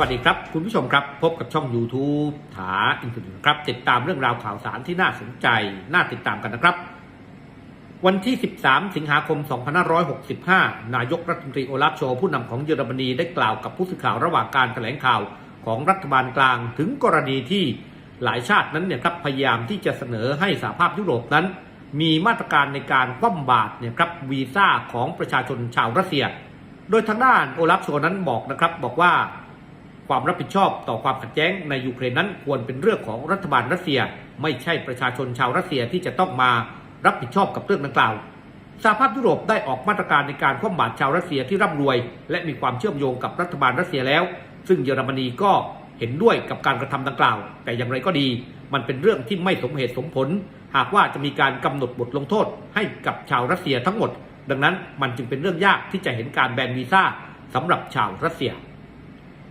วัสดีครับ คุณผู้ชมครับ พบกับช่อง YouTube ถาอินทร์ครับ ติดตามเรื่องราวข่าวสารที่น่าสนใจ น่าติดตามกันนะครับ วันที่ 13 สิงหาคม 2565 นายกรัฐมนตรีโอลาฟโชผู้นำของเยอรมนีได้กล่าวกับผู้สื่อข่าวระหว่างการแถลงข่าวของรัฐบาลกลางถึงกรณีที่หลายชาตินั้นเนี่ยครับพยายามที่จะเสนอให้สหภาพยุโรปนั้น มีมาตรการในการคว่ำบาตรเนี่ยครับวีซ่าของประชาชนชาวรัสเซีย โดยทางด้านโอลาฟโชนั้นบอกนะครับบอกว่า ความรับผิดชอบต่อความขัดแย้งในยูเครนนั้นควรเป็นเรื่องของรัฐบาลรัสเซีย ไม่ใช่ประชาชนชาวรัสเซียที่จะต้องมารับผิดชอบกับเรื่องดังกล่าวสหภาพยุโรปได้ออกมาตรการในการคว่ำบาตรชาวรัสเซียที่ร่ำรวย และมีความเชื่อมโยงกับรัฐบาลรัสเซียแล้ว ซึ่งเยอรมนีก็เห็นด้วยกับการกระทำดังกล่าว แต่อย่างไรก็ดี มันเป็นเรื่องที่ไม่สมเหตุสมผล หากว่าจะมีการกำหนดบทลงโทษให้กับชาวรัสเซียทั้งหมด ดังนั้นมันจึงเป็นเรื่องยากที่จะเห็นการแบนวีซ่าสำหรับชาวรัสเซีย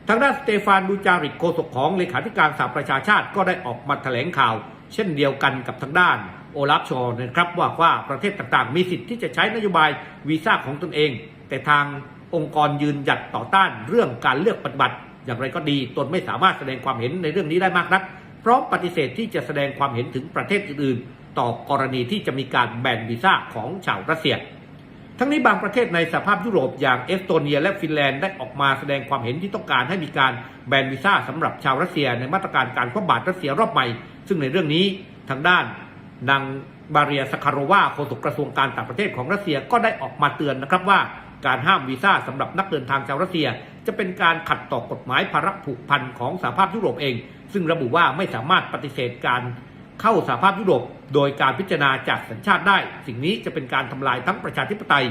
ทางด้านสเตฟานดูจาริกโฆษกของเลขาธิการสหประชาชาติก็ได้ออกมาแถลงข่าว เช่นเดียวกันกับทางด้านโอลาฟชอร์นะครับว่าว่าประเทศต่างๆ มีสิทธิ์ที่จะใช้นโยบายวีซ่าของตนเอง แต่ทางองค์กรยืนหยัดต่อต้านเรื่องการเลือกปฏิบัติ อย่างไรก็ดีตนไม่สามารถแสดงความเห็นในเรื่องนี้ได้มากนักพร้อมปฏิเสธที่จะแสดงความเห็นถึงประเทศอื่นๆ ต่อกรณีที่จะมีการแบนวีซ่าของชาวรัสเซีย ทั้งนี้บางประเทศในสหภาพยุโรปอย่างเอสโตเนีย และฟินแลนด์ได้ออกมาแสดงความเห็นที่ต้องการให้มีการแบนวีซ่าสำหรับชาวรัสเซียในมาตรการการคว่ำบาตรรัสเซียรอบใหม่ ซึ่งในเรื่องนี้ทางด้านนางบาเรียสคารวาโฆษกกระทรวงการต่างประเทศของรัสเซียก็ได้ออกมาเตือนนะครับว่าการห้ามวีซ่าสำหรับนักเดินทางชาวรัสเซีย จะเป็นการขัดต่อกฎหมายภาระผูกพันของสหภาพยุโรปเอง ซึ่งระบุว่าไม่สามารถปฏิเสธการ เข้าสหภาพยุโรปโดยการพิจารณาจากสัญชาติได้ สิ่งนี้จะเป็นการทำลายทั้งประชาธิปไตย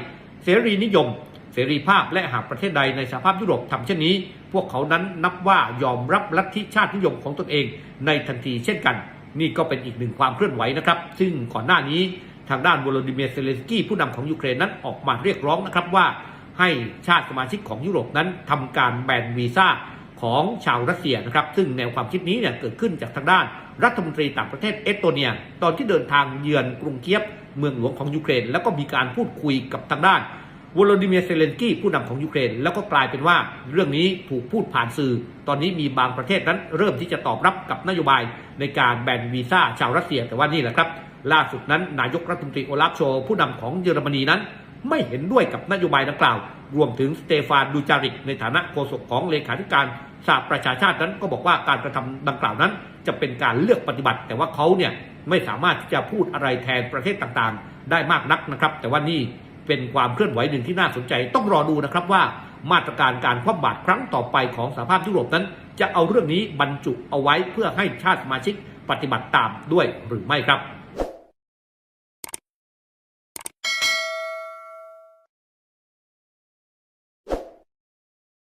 เสรีนิยม เสรีภาพและหากประเทศใดในสหภาพยุโรปทำเช่นนี้ พวกเขานั้นนับว่ายอมรับลัทธิชาตินิยมของตนเองในทันทีเช่นกัน นี่ก็เป็นอีกหนึ่งความเคลื่อนไหวนะครับ ซึ่งก่อนหน้านี้ทางด้านวโลดิเมียร์เซเลนสกี้ผู้นำของยูเครนนั้นออกมาเรียกร้องนะครับว่า ให้ชาติสมาชิกของยุโรปนั้นทำการแบนวีซ่า ของชาวรัสเซียนะครับ ซึ่งแนวความคิดนี้เนี่ยเกิดขึ้นจากทางด้านรัฐมนตรีต่างประเทศเอสโตเนีย ตอนที่เดินทางเยือนกรุงเคียฟเมืองหลวงของยูเครน แล้วก็มีการพูดคุยกับทางด้านวโลดิเมียร์เซเลนกี้ผู้นำของยูเครน แล้วก็กลายเป็นว่าเรื่องนี้ถูกพูดผ่านสื่อ ตอนนี้มีบางประเทศนั้นเริ่มที่จะตอบรับกับนโยบายในการแบนวีซ่าชาวรัสเซีย แต่ว่านี่แหละครับ ล่าสุดนั้นนายกรัฐมนตรีโอลาฟโชผู้นำของเยอรมนีนั้น ไม่เห็นด้วยกับนโยบายดังกล่าว รวมถึงสเตฟานดูจาริกในฐานะโฆษกของเลขาธิการสหประชาชาตินั้นก็บอกว่าการกระทำดังกล่าวนั้น จะเป็นการเลือกปฏิบัติ แต่ว่าเขาเนี่ยไม่สามารถที่จะพูดอะไรแทนประเทศต่างๆ ได้มากนักนะครับ แต่ว่านี่เป็นความเคลื่อนไหวหนึ่งที่น่าสนใจต้องรอดูนะครับว่ามาตรการการคว่ำบาตรครั้งต่อไปของสหภาพยุโรปนั้น จะเอาเรื่องนี้บรรจุเอาไว้เพื่อให้ชาติสมาชิกปฏิบัติตามด้วยหรือไม่ครับ